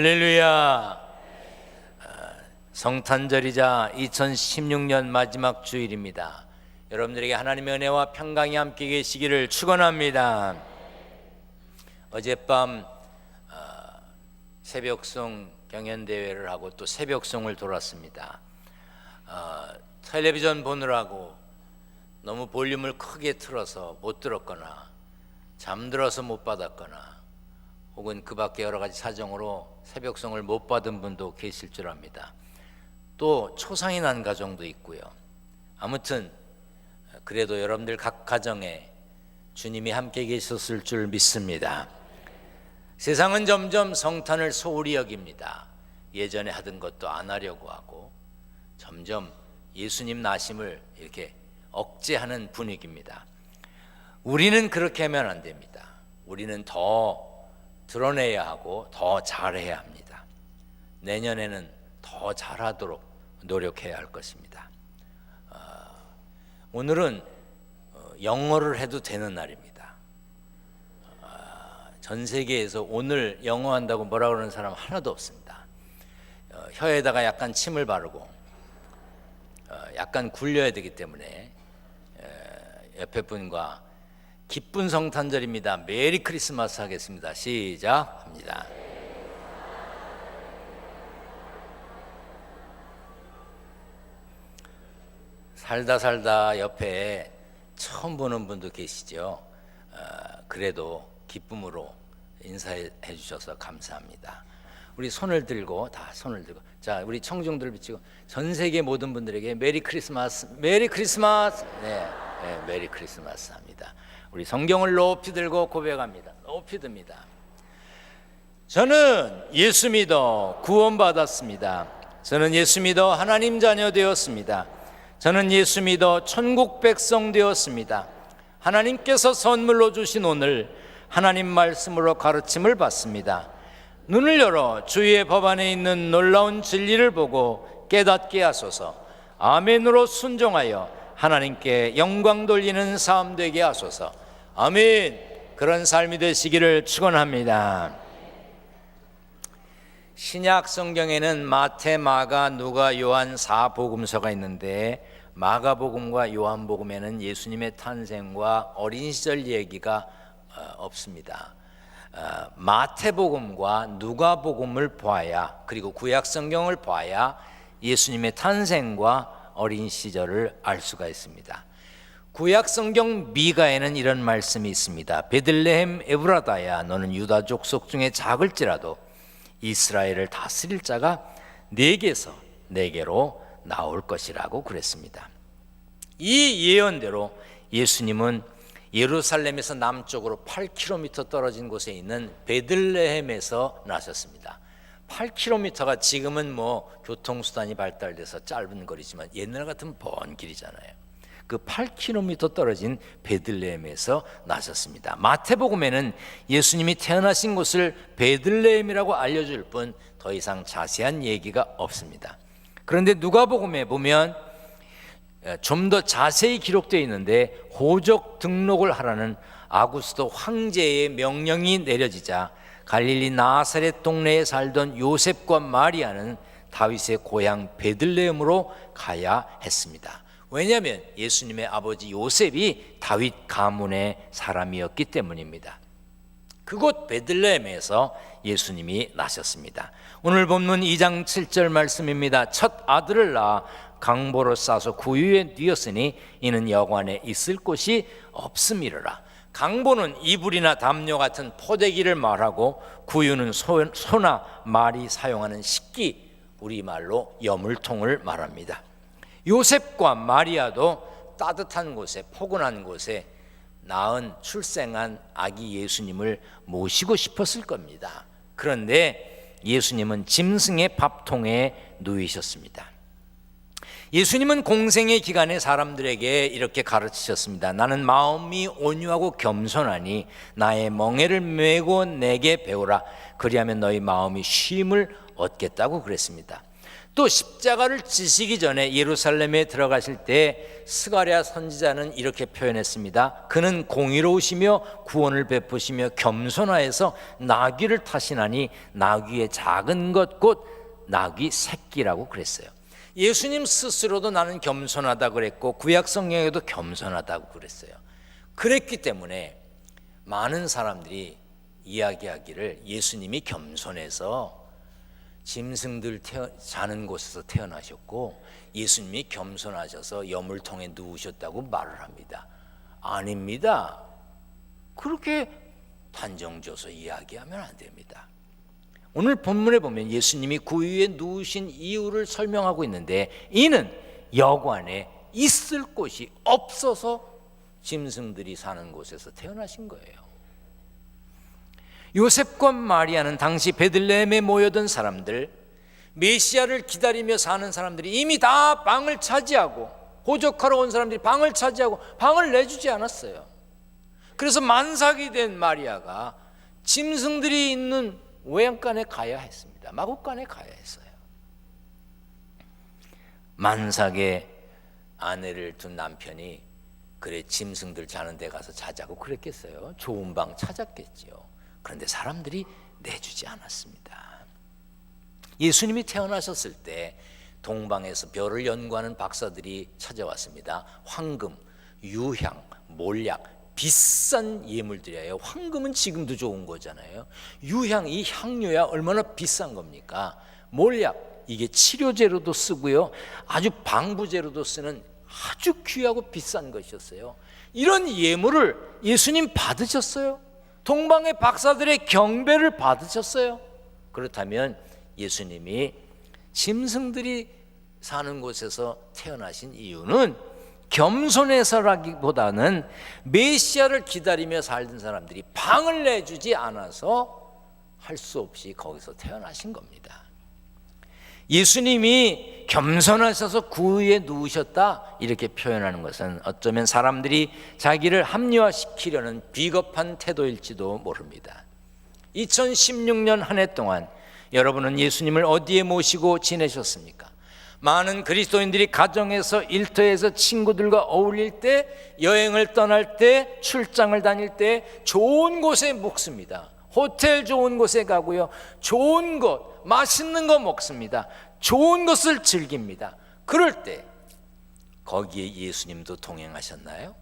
할렐루야. 아, 성탄절이자 2016년 마지막 주일입니다. 여러분들에게 하나님의 은혜와 평강이 함께 계시기를 축원합니다. 어젯밤 아, 새벽송 경연 대회를 하고 또 새벽송을 돌았습니다. 아, 텔레비전 보느라고 너무 볼륨을 크게 틀어서 못 들었거나 잠들어서 못 받았거나 혹은 그 밖에 여러 가지 사정으로 새벽성을 못 받은 분도 계실 줄 압니다. 또 초상이 난 가정도 있고요. 아무튼 그래도 여러분들 각 가정에 주님이 함께 계셨을 줄 믿습니다. 세상은 점점 성탄을 소홀히 여깁니다. 예전에 하던 것도 안 하려고 하고 점점 예수님 나심을 이렇게 억제하는 분위기입니다. 우리는 그렇게 하면 안 됩니다. 우리는 더 드러내야 하고 더 잘해야 합니다. 내년에는 더 잘하도록 노력해야 할 것입니다. 아, 오늘은 어, 영어를 해도 되는 날입니다. 아, 전 세계에서 오늘 영어 한다고 뭐라 그러는 사람 하나도 없습니다. 어, 혀에다가 약간 침을 바르고 어, 약간 굴려야 되기 때문에 옆에 분과 기쁜 성탄절입니다. 메리 크리스마스 하겠습니다. 시작합니다. 살다 살다 옆에 처음 보는 분도 계시죠. 어, 그래도 기쁨으로 인사해 주셔서 감사합니다. 우리 손을 들고 다 손을 들고 자 우리 청중들 비치고 전 세계 모든 분들에게 메리 크리스마스 메리 크리스마스 네, 네 메리 크리스마스 합니다. 우리 성경을 높이 들고 고백합니다. 높이 듭니다. 저는 예수 믿어 구원받았습니다. 저는 예수 믿어 하나님 자녀 되었습니다. 저는 예수 믿어 천국 백성 되었습니다. 하나님께서 선물로 주신 오늘 하나님 말씀으로 가르침을 받습니다. 눈을 열어 주의 법 안에 있는 놀라운 진리를 보고 깨닫게 하소서. 아멘으로 순종하여 하나님께 영광 돌리는 삶 되게 하소서. 아멘. 그런 삶이 되시기를 축원합니다. 신약 성경에는 마태, 마가, 누가, 요한 사복음서가 있는데 마가복음과 요한복음에는 예수님의 탄생과 어린 시절 얘기가 어, 없습니다. 어, 마태복음과 누가복음을 봐야 그리고 구약 성경을 봐야 예수님의 탄생과 어린 시절을 알 수가 있습니다. 구약 성경 미가에는 이런 말씀이 있습니다. 베들레헴 에브라다야 너는 유다 족속 중에 작을지라도 이스라엘을 다스릴 자가 내게서 내게로 나올 것이라고 그랬습니다. 이 예언대로 예수님은 예루살렘에서 남쪽으로 8km 떨어진 곳에 있는 베들레헴에서 나셨습니다. 8km가 지금은 뭐 교통수단이 발달돼서 짧은 거리지만 옛날 같은 먼 길이잖아요. 그 8km 떨어진 베들레헴에서 나셨습니다. 마태복음에는 예수님이 태어나신 곳을 베들레헴이라고 알려줄 뿐 더 이상 자세한 얘기가 없습니다. 그런데 누가복음에 보면 어, 좀더 자세히 기록되어 있는데 호적 등록을 하라는 아구스도 황제의 명령이 내려지자 갈릴리 나사렛 동네에 살던 요셉과 마리아는 다윗의 고향 베들레헴으로 가야 했습니다. 왜냐하면 예수님의 아버지 요셉이 다윗 가문의 사람이었기 때문입니다. 그곳 베들레헴에서 예수님이 나셨습니다. 오늘 본문 2장 7절 말씀입니다. 첫 아들을 낳아 강보로 싸서 구유에 뉘었으니 이는 여관에 있을 곳이 없음이라. 강보는 이불이나 담요 같은 포대기를 말하고 구유는 소, 소나 말이 사용하는 식기 우리말로 여물통을 말합니다. 요셉과 마리아도 따뜻한 곳에 포근한 곳에 낳은 출생한 아기 예수님을 모시고 싶었을 겁니다. 그런데 예수님은 짐승의 밥통에 누이셨습니다. 예수님은 공생의 기간에 사람들에게 이렇게 가르치셨습니다. 나는 마음이 온유하고 겸손하니 나의 멍에를 메고 내게 배우라. 그리하면 너희 마음이 쉼을 얻겠다고 그랬습니다. 그리스도 십자가를 지시기 전에 예루살렘에 들어가실 때 스가랴 선지자는 이렇게 표현했습니다. 그는 공의로우시며 구원을 베푸시며 겸손하여서 나귀를 타시나니 나귀의 작은 것 곧 나귀 새끼라고 그랬어요. 예수님 스스로도 나는 겸손하다 그랬고 구약 성경에도 겸손하다고 그랬어요. 그랬기 때문에 많은 사람들이 이야기하기를 예수님이 겸손해서 짐승들 태어, 자는 곳에서 태어나셨고 예수님이 겸손하셔서 여물통에 누우셨다고 말을 합니다. 아닙니다. 그렇게 단정져서 이야기하면 안 됩니다. 오늘 본문에 보면 예수님이 구유에 누우신 이유를 설명하고 있는데 이는 여관에 있을 곳이 없어서 짐승들이 사는 곳에서 태어나신 거예요. 요셉과 마리아는 당시 베들레헴에 모여든 사람들, 메시아를 기다리며 사는 사람들이 이미 다 방을 차지하고 호적하러 온 사람들이 방을 차지하고 방을 내주지 않았어요. 그래서 만삭이 된 마리아가 짐승들이 있는 외양간에 가야 했습니다. 마곡간에 가야 했어요. 만삭의 아내를 둔 남편이 그래 짐승들 자는 데 가서 자자고 그랬겠어요. 좋은 방 찾았겠지요. 그런데 사람들이 내주지 않았습니다. 예수님이 태어나셨을 때 동방에서 별을 연구하는 박사들이 찾아왔습니다. 황금, 유향, 몰약, 비싼 예물들이에요. 황금은 지금도 좋은 거잖아요. 유향, 이 향료야 얼마나 비싼 겁니까? 몰약, 이게 치료제로도 쓰고요. 아주 방부제로도 쓰는 아주 귀하고 비싼 것이었어요. 이런 예물을 예수님 받으셨어요? 동방의 박사들의 경배를 받으셨어요? 그렇다면 예수님이 짐승들이 사는 곳에서 태어나신 이유는 겸손해서라기보다는 메시아를 기다리며 살던 사람들이 방을 내주지 않아서 할 수 없이 거기서 태어나신 겁니다. 예수님이 겸손하셔서 구유에 누우셨다 이렇게 표현하는 것은 어쩌면 사람들이 자기를 합리화시키려는 비겁한 태도일지도 모릅니다. 2016년 한 해 동안 여러분은 예수님을 어디에 모시고 지내셨습니까? 많은 그리스도인들이 가정에서 일터에서 친구들과 어울릴 때 여행을 떠날 때 출장을 다닐 때 좋은 곳에 묵습니다. 호텔 좋은 곳에 가고요. 좋은 것, 맛있는 거 먹습니다. 좋은 것을 즐깁니다. 그럴 때 거기에 예수님도 동행하셨나요?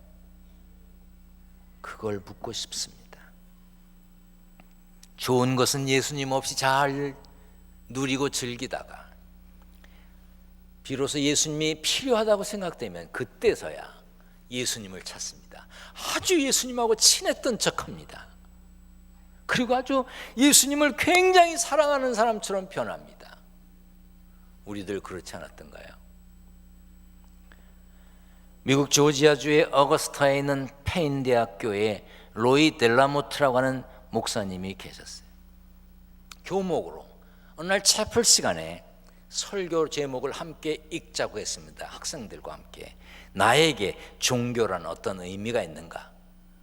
그걸 묻고 싶습니다. 좋은 것은 예수님 없이 잘 누리고 즐기다가 비로소 예수님이 필요하다고 생각되면 그때서야 예수님을 찾습니다. 아주 예수님하고 친했던 척합니다. 그리고 아주 예수님을 굉장히 사랑하는 사람처럼 변합니다. 우리들 그렇지 않았던가요? 미국 조지아주의 어거스타에 있는 페인 대학교에 로이 델라모트라고 하는 목사님이 계셨어요. 교목으로 어느 날 채플 시간에 설교 제목을 함께 읽자고 했습니다. 학생들과 함께 나에게 종교란 어떤 의미가 있는가?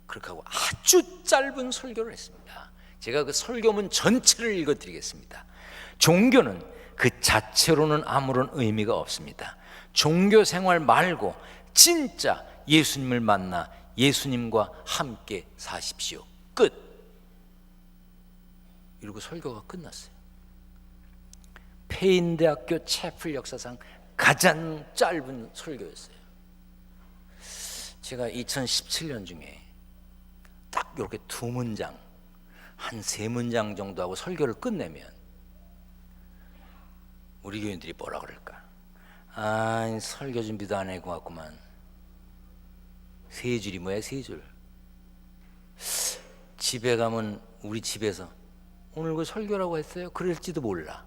그렇게 하고 아주 짧은 설교를 했습니다. 제가 그 설교문 전체를 읽어드리겠습니다. 종교는 그 자체로는 아무런 의미가 없습니다. 종교 생활 말고 진짜 예수님을 만나 예수님과 함께 사십시오. 끝. 이러고 설교가 끝났어요. 페인 대학교 채플 역사상 가장 짧은 설교였어요. 제가 2017년 중에 딱 이렇게 두 문장, 한 세 문장 정도 하고 설교를 끝내면 우리 교인들이 뭐라 그럴까? 아, 설교 준비도 안 해고 왔구만. 세 줄이 뭐야, 세 줄. 집에 가면 우리 집에서 오늘 그 설교라고 했어요? 그럴지도 몰라.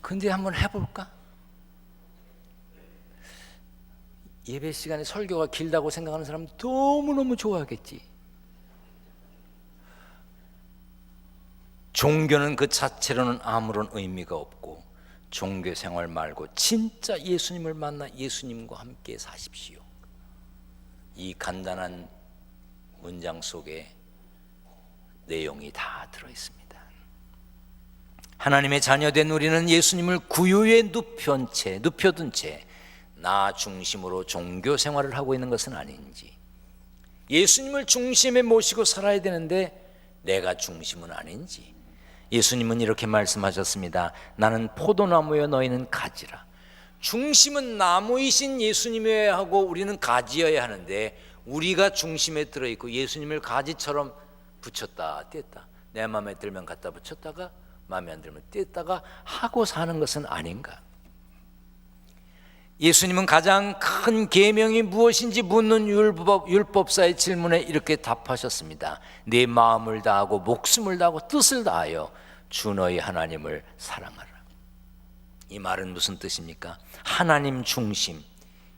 근데 한번 해볼까? 예배 시간에 설교가 길다고 생각하는 사람 너무너무 좋아하겠지. 종교는 그 자체로는 아무런 의미가 없고 종교 생활 말고 진짜 예수님을 만나 예수님과 함께 사십시오. 이 간단한 문장 속에 내용이 다 들어 있습니다. 하나님의 자녀된 우리는 예수님을 구유에 눕힌 채, 눕혀둔 채, 나 중심으로 종교 생활을 하고 있는 것은 아닌지, 예수님을 중심에 모시고 살아야 되는데 내가 중심은 아닌지, 예수님은 이렇게 말씀하셨습니다. 나는 포도나무여 너희는 가지라. 중심은 나무이신 예수님이어야 하고 우리는 가지여야 하는데 우리가 중심에 들어 있고 예수님을 가지처럼 붙였다 뗐다 내 마음에 들면 갖다 붙였다가 마음에 안 들면 뗐다가 하고 사는 것은 아닌가? 예수님은 가장 큰 계명이 무엇인지 묻는 율법, 율법사의 질문에 이렇게 답하셨습니다. 내 마음을 다하고 목숨을 다하고 뜻을 다하여 주 너희 하나님을 사랑하라. 이 말은 무슨 뜻입니까? 하나님 중심,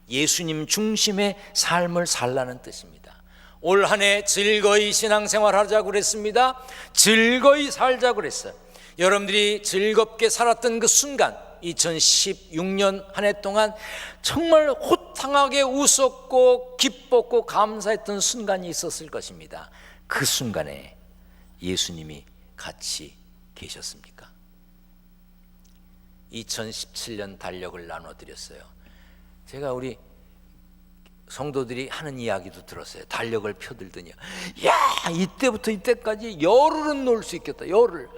예수님 중심의 삶을 살라는 뜻입니다. 올 한 해 즐거이 신앙생활 하자고 그랬습니다. 즐거이 살자고 그랬어요. 여러분들이 즐겁게 살았던 그 순간, 2016년 한 해 동안 정말 호탕하게 웃었고 기뻤고 감사했던 순간이 있었을 것입니다. 그 순간에 예수님이 같이 계셨습니까? 2017년 달력을 나눠드렸어요. 제가 우리 성도들이 하는 이야기도 들었어요. 달력을 펴들더니, 야 이때부터 이때까지 열흘은 놀 수 있겠다. 열흘.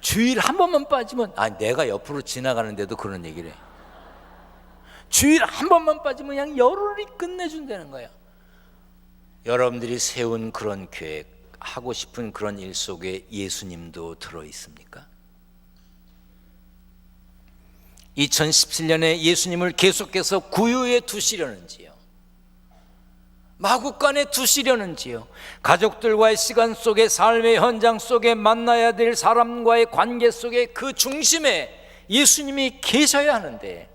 주일 한 번만 빠지면, 아 내가 옆으로 지나가는데도 그런 얘기를 해. 주일 한 번만 빠지면 그냥 열흘이 끝내준다는 거야. 여러분들이 세운 그런 계획, 하고 싶은 그런 일 속에 예수님도 들어 있습니까? 2017년에 예수님을 계속해서 구유에 두시려는지요? 마국간에 두시려는지요? 가족들과의 시간 속에 삶의 현장 속에 만나야 될 사람과의 관계 속에 그 중심에 예수님이 계셔야 하는데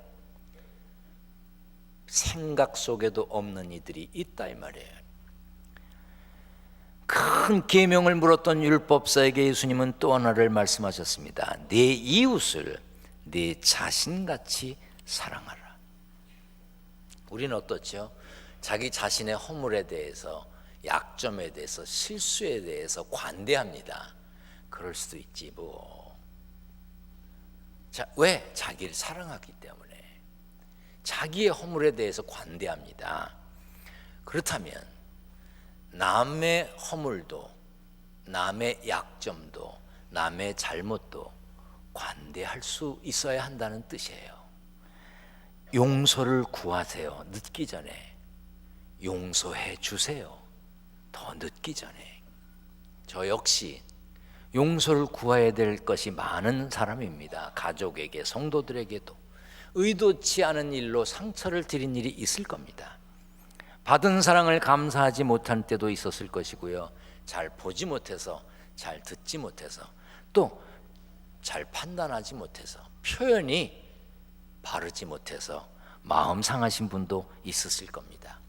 생각 속에도 없는 이들이 있다 이 말이에요. 큰 계명을 물었던 율법사에게 예수님은 또 하나를 말씀하셨습니다. 내 이웃을 내 자신같이 사랑하라. 우리는 어떻죠? 자기 자신의 허물에 대해서 약점에 대해서 실수에 대해서 관대합니다. 그럴 수도 있지 뭐. 자, 왜? 자기를 사랑하기 때문에. 자기의 허물에 대해서 관대합니다. 그렇다면 남의 허물도 남의 약점도 남의 잘못도 관대할 수 있어야 한다는 뜻이에요. 용서를 구하세요. 늦기 전에 용서해 주세요. 더 늦기 전에 저 역시 용서를 구해야 될 것이 많은 사람입니다. 가족에게 성도들에게도 의도치 않은 일로 상처를 드린 일이 있을 겁니다. 받은 사랑을 감사하지 못한 때도 있었을 것이고요. 잘 보지 못해서, 잘 듣지 못해서, 또 잘 판단하지 못해서, 표현이 바르지 못해서 마음 상하신 분도 있었을 겁니다.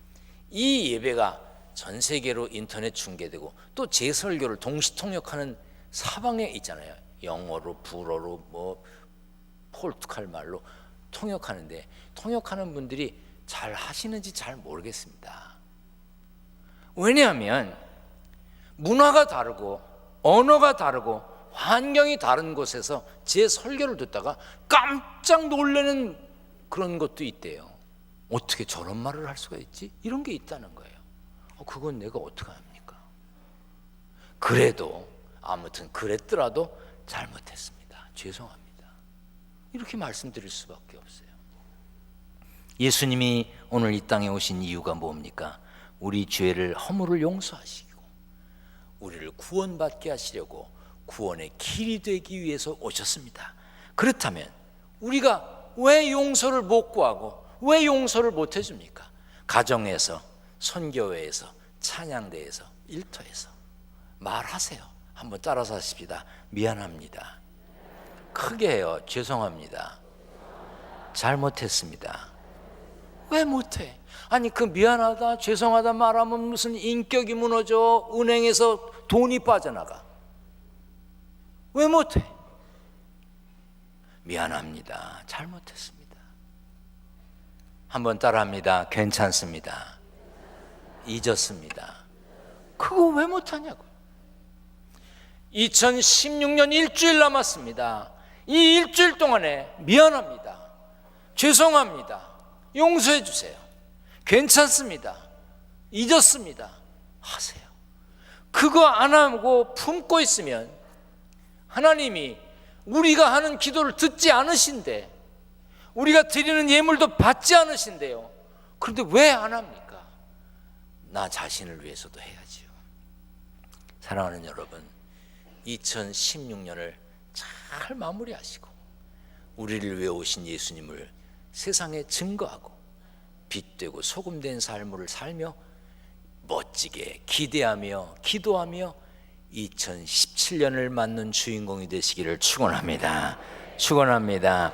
이 예배가 전 세계로 인터넷 중계되고 또 제 설교를 동시 통역하는 사방에 있잖아요. 영어로, 불어로, 뭐 포르투갈 말로 통역하는데 통역하는 분들이 잘 하시는지 잘 모르겠습니다. 왜냐하면 문화가 다르고 언어가 다르고 환경이 다른 곳에서 제 설교를 듣다가 깜짝 놀라는 그런 것도 있대요. 어떻게 저런 말을 할 수가 있지? 이런 게 있다는 거예요. 어, 그건 내가 어떻게 합니까? 그래도 아무튼 그랬더라도 잘못했습니다. 죄송합니다. 이렇게 말씀드릴 수밖에 없어요. 예수님이 오늘 이 땅에 오신 이유가 뭡니까? 우리 죄를 허물을 용서하시고 우리를 구원받게 하시려고 구원의 길이 되기 위해서 오셨습니다. 그렇다면 우리가 왜 용서를 못 구하고 왜 용서를 못 해줍니까? 가정에서, 선교회에서, 찬양대에서, 일터에서 말하세요. 한번 따라서 하십시다. 미안합니다. 크게 해요. 죄송합니다. 잘못했습니다. 왜 못해? 아니 그 미안하다 죄송하다 말하면 무슨 인격이 무너져 은행에서 돈이 빠져나가 왜 못해? 미안합니다 잘못했습니다 한번 따라합니다 괜찮습니다 잊었습니다 그거 왜 못하냐고 2016년 일주일 남았습니다 이 일주일 동안에 미안합니다. 죄송합니다. 용서해 주세요. 괜찮습니다. 잊었습니다. 하세요. 그거 안 하고 품고 있으면 하나님이 우리가 하는 기도를 듣지 않으신데 우리가 드리는 예물도 받지 않으신대요. 그런데 왜 안 합니까? 나 자신을 위해서도 해야지요. 사랑하는 여러분, 2016년을 잘 마무리하시고 우리를 위해 오신 예수님을 세상에 증거하고 빛되고 소금된 삶을 살며 멋지게 기대하며 기도하며 2017년을 맞는 주인공이 되시기를 축원합니다. 축원합니다.